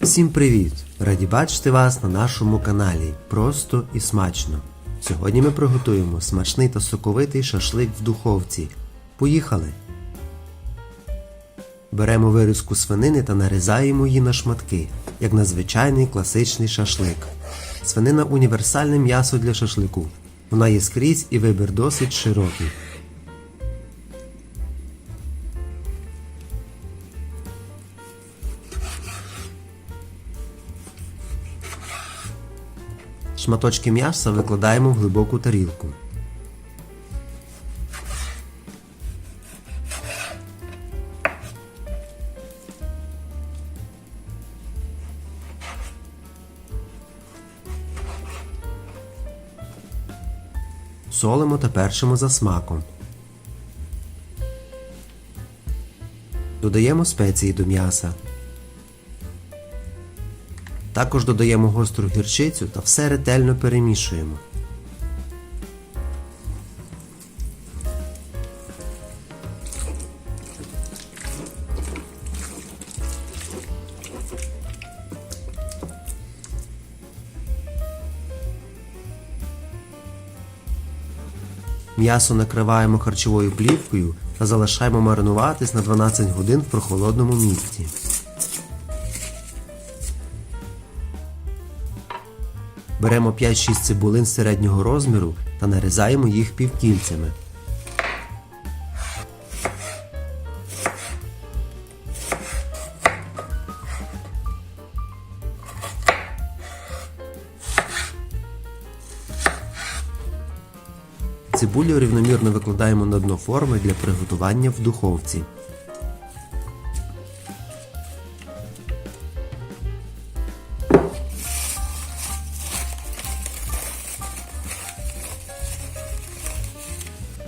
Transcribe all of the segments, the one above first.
Всім привіт! Раді бачити вас на нашому каналі Просто і смачно. Сьогодні ми приготуємо смачний та соковитий шашлик в духовці. Поїхали! Беремо вирізку свинини та нарізаємо її на шматки, як на звичайний класичний шашлик. Свинина універсальне м'ясо для шашлику. Вона є скрізь і вибір досить широкий. Шматочки м'яса викладаємо в глибоку тарілку. Солимо та перчимо за смаком. Додаємо спеції до м'яса. Також додаємо гостру гірчицю та все ретельно перемішуємо. М'ясо накриваємо харчовою плівкою та залишаємо маринуватись на 12 годин в прохолодному місці. Беремо 5-6 цибулин середнього розміру та нарізаємо їх півкільцями. Цибулю рівномірно викладаємо на дно форми для приготування в духовці.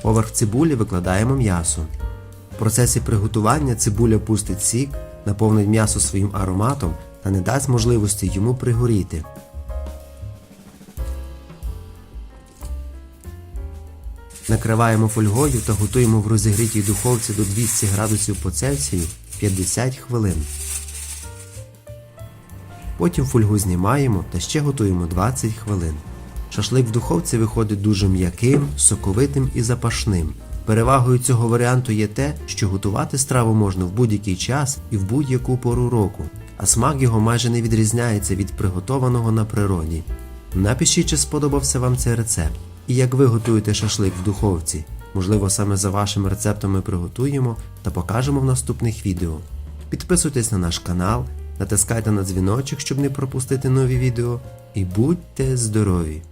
Поверх цибулі викладаємо м'ясо. В процесі приготування цибуля пустить сік, наповнить м'ясо своїм ароматом та не дасть можливості йому пригоріти. Накриваємо фольгою та готуємо в розігрітій духовці до 200 градусів по Цельсію 50 хвилин. Потім фольгу знімаємо та ще готуємо 20 хвилин. Шашлик в духовці виходить дуже м'яким, соковитим і запашним. Перевагою цього варіанту є те, що готувати страву можна в будь-який час і в будь-яку пору року, а смак його майже не відрізняється від приготованого на природі. Напишіть, чи сподобався вам цей рецепт, і як ви готуєте шашлик в духовці. Можливо, саме за вашим рецептом ми приготуємо та покажемо в наступних відео. Підписуйтесь на наш канал, натискайте на дзвіночок, щоб не пропустити нові відео, і будьте здорові!